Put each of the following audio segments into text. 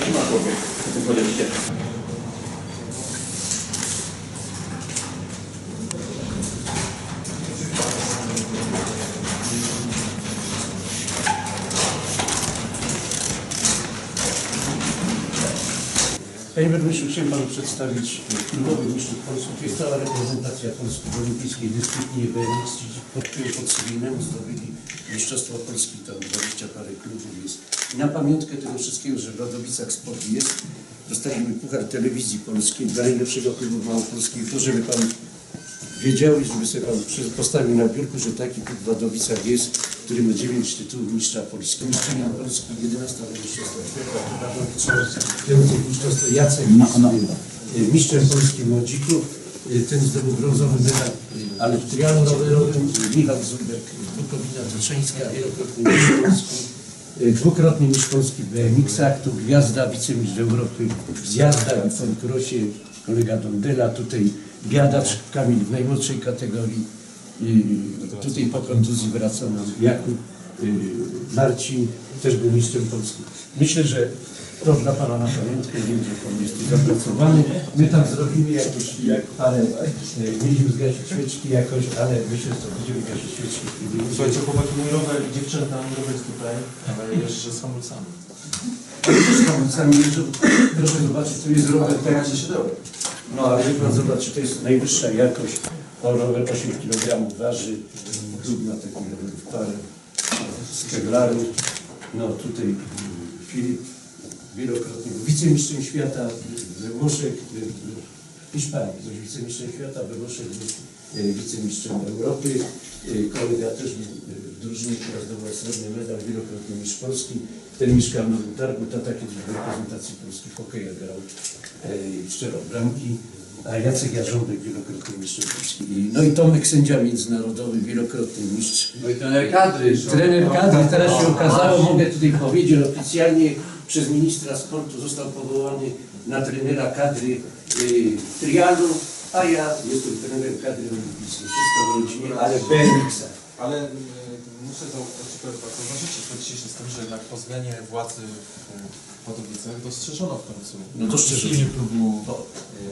trzyma człowiek w tym podejście. Panie Burmistrzu, chciałem Panu przedstawić klubowy mistrzów Polski. To jest cała reprezentacja Polski w olimpijskiej dyscyplinie BMX. Pod pod Cywilnem zdobyli Mistrzostwo Polski, tam 20 parę klubów jest. I na pamiątkę tego wszystkiego, że w Radowicach sport jest, dostaliśmy Puchar Telewizji Polskiej dla najlepszego klubu małopolskiego. To, żeby Pan wiedział i żeby sobie Pan postawił na biurku, że taki klub w Wadowicach jest, który ma 9 tytułów mistrza Polski. Mistrzyni Polski 11 mistrzostwa świata, piąty mistrzostwo Jacek jest y, mistrzem Polski młodzików. Ten zdobył brązowy medal, ale w trialu rowerowym Michał Zubek, Bukowina Tatrzańska, wielokrotny mistrz Polski. Dwukrotny mistrz Polski w BMX-ach, tu gwiazda, wicemistrz Europy i w Fonkrosie, kolega Dondela, tutaj biadacz Kamil w najmłodszej kategorii. Y, Tutaj po kontuzji wraca nam Jakub y, Marcin, też był mistrzem Polski. Myślę, że to dla Pana na pamiątkę, wiem, że Pan jest tu zapracowany. My tam zrobimy jakieś jak parę, y, mieliśmy zgasić świeczki jakoś, ale myślę, że będziemy gasić świeczki. Słuchajcie, chłopaki, mój rower dziewczęta, mój rower jest tutaj, ale jeżdżę z hamulcami. Sami jeżdżą, proszę zobaczyć, tu jest rower taki. No ale jak pan zobaczy, to jest najwyższa jakość. O, rower 8 kg waży, klub na taki rower w parę z keglaru. No tutaj mm, Filip, wielokrotnie był wicemistrzem świata we Włoszech, w Hiszpanii, był wicemistrzem świata, we Włoszech był e, wicemistrzem Europy. E, Kolega też był e, w drużynie, która zdobyła srebrny medal, wielokrotnie mistrz Polski. Ten mieszkał na Targu, tata kiedyś w reprezentacji Polski w hokeja grał e, bramki. A Jacek Jarząbek, wielokrotny mistrz Polski. No i Tomek, sędzia międzynarodowy, wielokrotny mistrz No i trener kadry. Trener kadry, teraz się okazało, mogę tutaj powiedzieć, oficjalnie przez ministra sportu został powołany na trenera kadry y, trialu, a ja jestem trenerem kadry olimpijskiej. Wszystko w rodzinie, ale BMX-a. Ale y, muszę zauważyć, zauważycie po dzisiejszym z tym, że jednak po zmianie władzy w Podobicach dostrzeżono w końcu No dostrzeżono. istnienie klubu Po,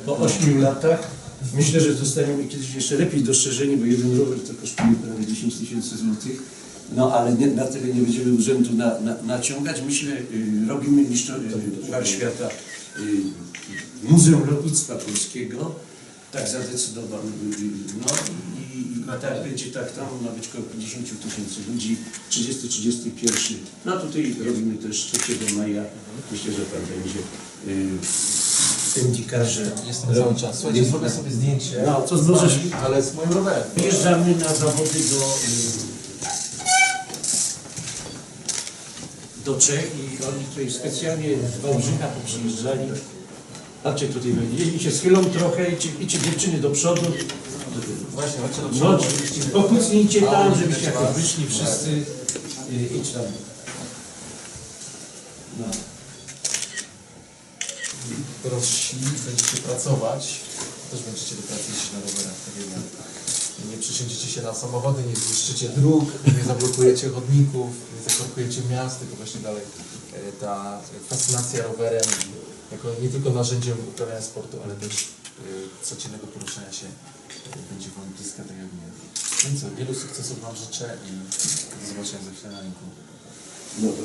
po 8 latach myślę, że zostaniemy kiedyś jeszcze lepiej dostrzeżeni, bo jeden rower to kosztuje prawie 10 tysięcy złotych. No ale nie, na tyle nie będziemy urzędu na, na, naciągać. Myślę, y, robimy mistrz, y, Świata y, Muzeum Lotnictwa Polskiego. Tak zadecydowano. y, y, No i, i tak będzie tak tam, ma być około 50 tysięcy ludzi. 30-31. No tutaj robimy też 3 maja. Myślę, że tam będzie y, sędzikarze. Jestem cały czas. Słuchajcie, zrobię sobie zdjęcie. No, co z możesz- wami, Ale z moim rowerem. Wjeżdżamy na zawody do, do Czech i oni tutaj specjalnie z Wałbrzycha poprzyjeżdżali. Patrzcie tutaj, jeśli się schylą trochę, idźcie, idźcie dziewczyny do przodu. Właśnie, chodźcie do No, przodu. pokucnijcie tam, żebyście jakoś wyszli wszyscy. Y, idź tam. No. dorośli, będziecie pracować, też będziecie do pracy iść na rowerach, tak jak ja. Nie przysiądziecie się na samochody, nie zniszczycie dróg, nie zablokujecie chodników, zakorkujecie miast, tylko właśnie dalej e, ta fascynacja rowerem jako nie tylko narzędziem uprawiania sportu, ale też e, codziennego poruszania się e, będzie Wam bliska, tak jak mnie. No co, wielu sukcesów Wam życzę i do zobaczenia za chwilę na rynku. No dobra.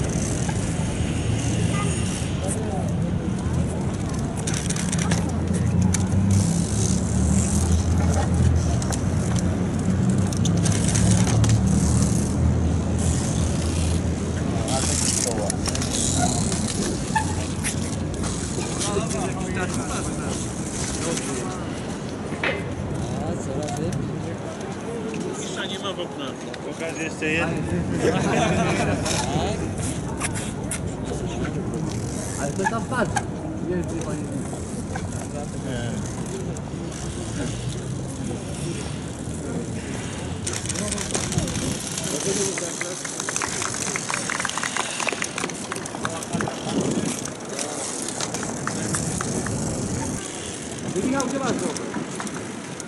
jeszcze jeden. Ale to tam padł. Wielki panie.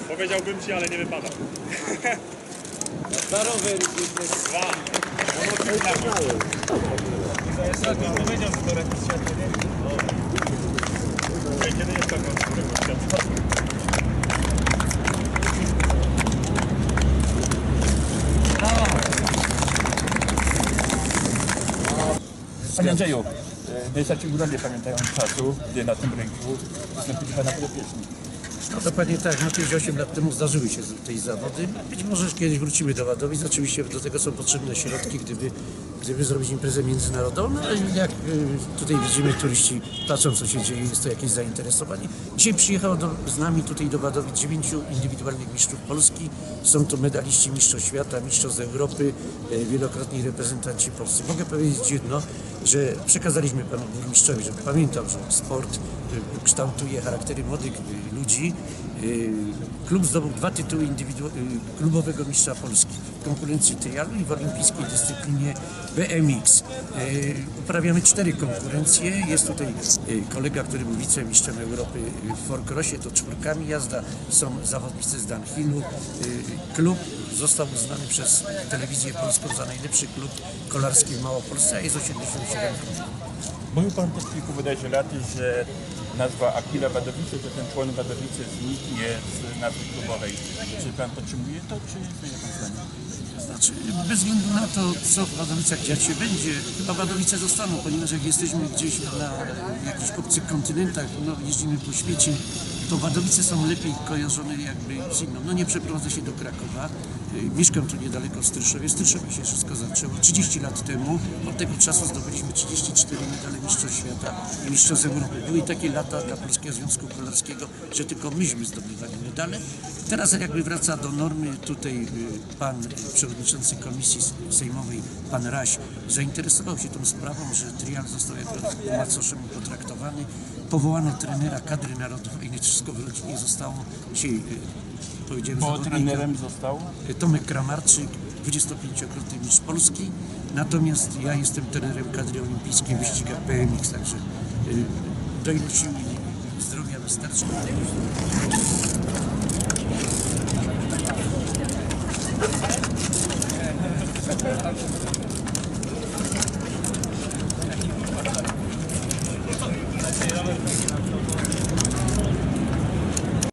Powiedziałbym ci, ale nie wypada. Na rower Dwa. To jest tak, bym powiedział, że to remis światła, nie? Kiedy jest taka którego światła? Panie Andrzeju, góra nie pamiętają czasu, gdy na tym rynku wystąpili Pana podopieczni. No dokładnie tak, no kiedyś 8 lat temu zdarzyły się te zawody. Być może kiedyś wrócimy do Wadowic. Oczywiście do tego są potrzebne środki, gdyby, gdyby zrobić imprezę międzynarodową. No i jak y, tutaj widzimy, turyści patrzą co się dzieje, jest to jakieś zainteresowanie. Dzisiaj przyjechało do, z nami tutaj do Wadowic dziewięciu indywidualnych mistrzów Polski. Są to medaliści mistrzostw świata, mistrzostw Europy, y, wielokrotni reprezentanci Polscy. Mogę powiedzieć jedno, że przekazaliśmy panu burmistrzowi, żeby pamiętał, że sport y, kształtuje charaktery młodych y, ludzi. Y, Klub zdobył dwa tytuły klubowego mistrza Polski konkurencji trialu i w olimpijskiej dyscyplinie BMX. Y, Uprawiamy cztery konkurencje. Jest tutaj y, kolega, który był wicemistrzem Europy w Forcrossie, to czwórkami jazda. Są zawodnicy z Dunhillu. Y, Klub został uznany przez telewizję polską za najlepszy klub kolarski w Małopolsce, a jest 87 Mówił Pan też kilku bodajże lat, że nazwa Aquila Wadowice, że ten człon Wadowice zniknie z nazwy klubowej. Czy Pan podtrzymuje to, czy jak Pan zdanie? Znaczy, bez względu na to, co w Wadowicach dziać się będzie, chyba Wadowice zostaną, ponieważ jak jesteśmy gdzieś na jakichś obcych kontynentach, no, jeździmy po świecie, to Wadowice są lepiej kojarzone jakby z inną. No nie przeprowadzę się do Krakowa, y, mieszkam tu niedaleko Stryszowie. Stryszowie się wszystko zaczęło 30 lat temu. Od tego czasu zdobyliśmy 34 medale Mistrzostw Świata i Mistrzostw Europy. Były takie lata dla Polskiego Związku Kolarskiego, że tylko myśmy zdobywali medale. Teraz jakby wraca do normy, tutaj y, pan przewodniczący komisji sejmowej, pan Raś, zainteresował się tą sprawą, że trial został jako macoszemu potraktowany. Powołano trenera kadry narodowej, nie wszystko w rodzinie zostało. Dzisiaj y, powiedziałem zawodnika. trenerem został Tomek Kramarczyk, 25-krotny mistrz Polski, natomiast ja jestem trenerem kadry olimpijskiej w wyścigach BMX, także y, do ilu sił i zdrowia wystarczy.